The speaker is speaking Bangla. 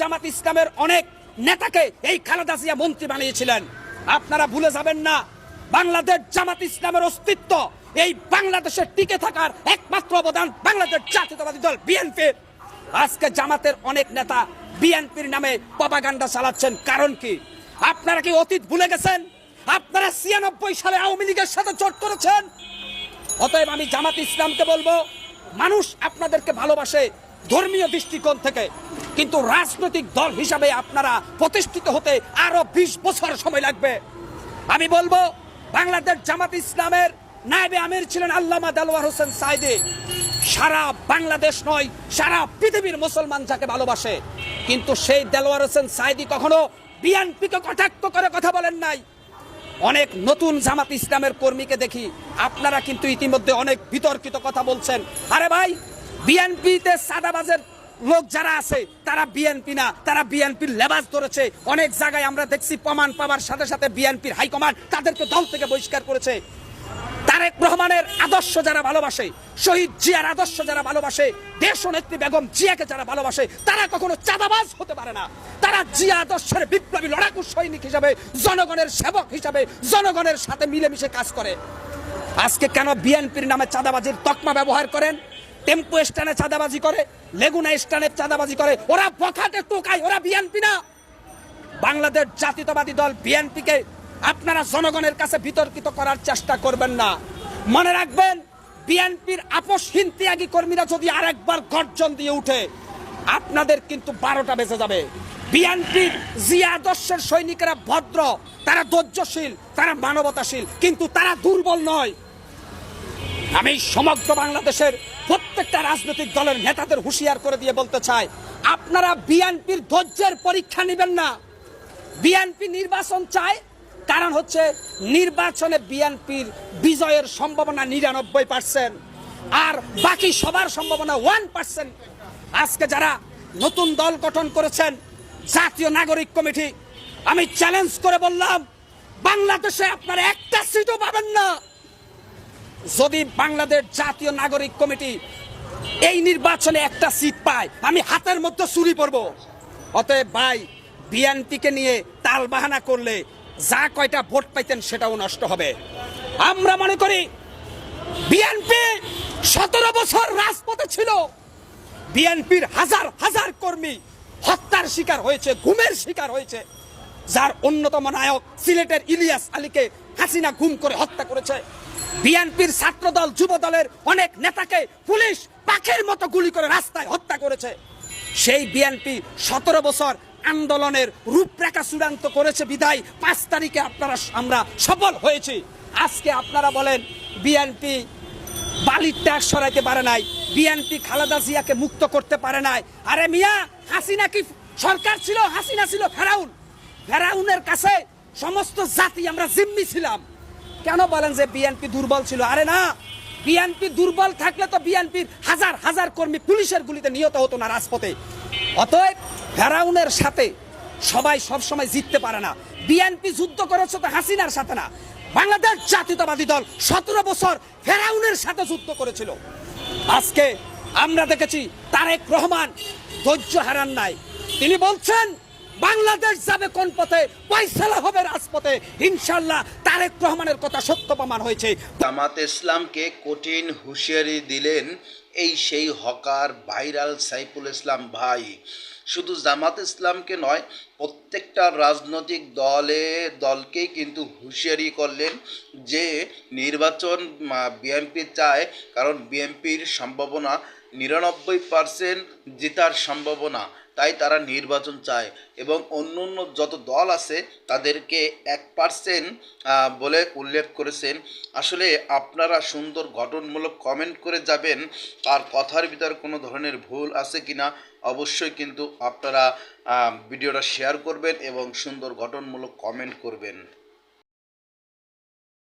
জামাত ইসলামের অনেক নেতাকে এই খালেদা জিয়া মন্ত্রী বানিয়েছিলেন। আপনারা ভুলে যাবেন না, বাংলাদেশ জামাত ইসলামের অস্তিত্ব, এই বাংলাদেশের টিকে থাকার একমাত্র অবদান বাংলাদেশ জাতীয়তাবাদী দল বিএনপি আজকে জামাতের অনেক নেতা বিএনপির নামে প্রপাগান্ডা চালাচ্ছেন, কারণ কি? আপনারা কি অতীত ভুলে গেছেন? আপনারা ছিয়ানব্বই সালে আওয়ামী লীগের সাথে জোট করেছেন? অতএব আমি জামাত ইসলামকে বলব, মানুষ আপনাদেরকে ভালোবাসে ধর্মীয় দৃষ্টিকোণ থেকে। কিন্তু রাজনৈতিক দল হিসাবে আপনারা প্রতিষ্ঠিত হতে আরও বিশ বছর সময় লাগবে। আমি বলব, বাংলাদেশ জামাত ইসলামের নায়েবে আমির ছিলেন আল্লামা দেলোয়ার হোসেন সাইদি। সারা বাংলাদেশ নয়, সারা পৃথিবীর মুসলমান যাকে ভালোবাসে। কিন্তু সেই দেলোয়ার হোসেন সাইদি কখনো বিএনপিকে কটাক্ষ করে কথা বলেন নাই। অনেক নতুন জামাত ইসলামের কর্মীকে দেখি। আপনারা কিন্তু ইতিমধ্যে অনেক বিতর্কিত কথা বলছেন। আরে ভাই, বিএনপিতে সাদাবাজের লোক যারা আছে, তারা বিএনপি না, তারা বিএনপির লেবাস ধরেছে। অনেক জায়গায় আমরা দেখছি প্রমাণ পাওয়ার সাথে সাথে বিএনপির হাইকমান্ড তাদেরকে দল থেকে বহিষ্কার করেছে। তারেক রহমানের আদর্শ যারা ভালোবাসে, শহীদ জিয়ার আদর্শ যারা ভালোবাসে, দেশ নেত্রী বেগম জিয়াকে যারা ভালোবাসে, তারা কখনো চাঁদাবাজ হতে পারে না। তারা জিয়া আদর্শের বিপ্লবী লড়াকু সৈনিক হিসাবে, জনগণের সেবক হিসাবে, জনগণের সাথে মিলেমিশে কাজ করে। আজকে কেন বিএনপির নামে চাঁদাবাজির তকমা ব্যবহার করেন? টেম্পো স্ট্যান্ডে চাঁদাবাজি করে, লেগুনা স্ট্যান্ডে চাঁদাবাজি করে, ওরা বখাটে টোকায়, ওরা বিএনপি না। বাংলাদেশ জাতীয়তাবাদী দল বিএনপিকে আপনারা জনগণের কাছে বিতর্কিত করার চেষ্টা করবেন না। মনে রাখবেন বিএনপির আপসহীন ত্যাগী কর্মীরা যদি আরেকবার গর্জন দিয়ে উঠে, আপনাদের কিন্তু বারোটা বেজে যাবে। বিএনপির জিয়া আদর্শের সৈনিকেরা ভদ্র, তারা ধৈর্যশীল, তারা মানবতাশীল, কিন্তু তারা দুর্বল নয়। আমি সমগ্র বাংলাদেশের প্রত্যেকটা রাজনৈতিক দলের নেতাদের হুঁশিয়ার করে দিয়ে বলতে চাই, আপনারা বিএনপির ধৈর্যের পরীক্ষা নেবেন না। বিএনপি নির্বাচন চায় কারণ হচ্ছে নির্বাচনে বিএনপির বিজয়ের সম্ভাবনা নিরানব্বই পার্সেন্ট আর বাকি সবার সম্ভাবনা ওয়ান পার্সেন্ট আজকে যারা নতুন দল গঠন করেছেন, জাতীয় নাগরিক কমিটি, আমি চ্যালেঞ্জ করে বললাম, বাংলাদেশে আপনারা একটা সিটও পাবেন না। যদি বাংলাদেশ জাতীয় নাগরিক কমিটি এই নির্বাচনে একটা সিট পায়, আমি হাতের মধ্যে চুরি পরব। অতএব ভাই, বিএনপিকে নিয়ে তাল বাহানা করলে যা কয়টা ভোট পাইতেন সেটাও নষ্ট হবে। আমরা মনে করি, বিএনপি সতেরো বছর রাজপথে ছিল। বিএনপির হাজার হাজার কর্মী হত্যার শিকার হয়েছে, ঘুমের শিকার হয়েছে। যার অন্যতম নায়ক সিলেটের ইলিয়াস আলীকে হাসিনা গুম করে হত্যা করেছে। বিএনপির ছাত্রদল যুব দলের অনেক নেতাকে পুলিশ পাখির মতো গুলি করে রাস্তায় হত্যা করেছে। সেই বিএনপি সতেরো বছর আন্দোলনের রূপরেখা চূড়ান্ত করেছে বিদায়। পাঁচ তারিখে আপনারা আমরা সফল হয়েছি। আজকে আপনারা বলেন, বিএনপি বালির ট্যাক্স সরাইতে পারে নাই, বিএনপি খালেদা জিয়াকে মুক্ত করতে পারে নাই। আরে মিয়া, হাসিনা কি সরকার ছিল? হাসিনা ছিল ফেরাউন। ফেরাউনের কাছে সমস্ত জাতি আমরা জিম্মি ছিলাম। কেন বলেন যে বিএনপি দুর্বল ছিল? আরে না, বিএনপি দুর্বল থাকলে তো বিএনপির হাজার হাজার কর্মী পুলিশের গুলিতে নিহত হতো না রাজপথে। অতএব ফেরাউনের সাথে সবাই সবসময় জিততে পারে না। বিএনপি যুদ্ধ করেছে তো হাসিনার সাথে না। বাংলাদেশ জাতীয়তাবাদী দল সতেরো বছর ফেরাউনের সাথে যুদ্ধ করেছিল। আজকে আমরা দেখেছি তারেক রহমান ধৈর্য হারান নাই। তিনি বলছেন, বাংলাদেশ যাবে কোন পথে পয়সালা হবে রাজপথে। ইনশাল্লাহ তারেক রহমানের কথা সত্য প্রমাণ হয়েছে। জামাত ইসলামকে কঠিন হুঁশিয়ারি দিলেন এই সেই হকার ভাইরাল সাইফুল ইসলাম ভাই। শুধু জামাত ইসলামকে নয়, প্রত্যেকটা রাজনৈতিক দলে, দলকেই কিন্তু হুঁশিয়ারি করলেন যে নির্বাচন বিএনপি চায়, কারণ বিএনপির সম্ভাবনা নিরানব্বই পার্সেন্ট জেতার সম্ভাবনা, তাই তারা নির্বাচন চায়। এবং অন্য অন্য যত দল আছে, তাদেরকে এক পার্সেন্ট বলে উল্লেখ করেছেন। আসলে আপনারা সুন্দর গঠনমূলক কমেন্ট করে যাবেন। আর কথার ভিতর কোনো ধরনের ভুল আছে কিনা, অবশ্যই কিন্তু আপনারা ভিডিওটা শেয়ার করবেন এবং সুন্দর গঠনমূলক কমেন্ট করবেন।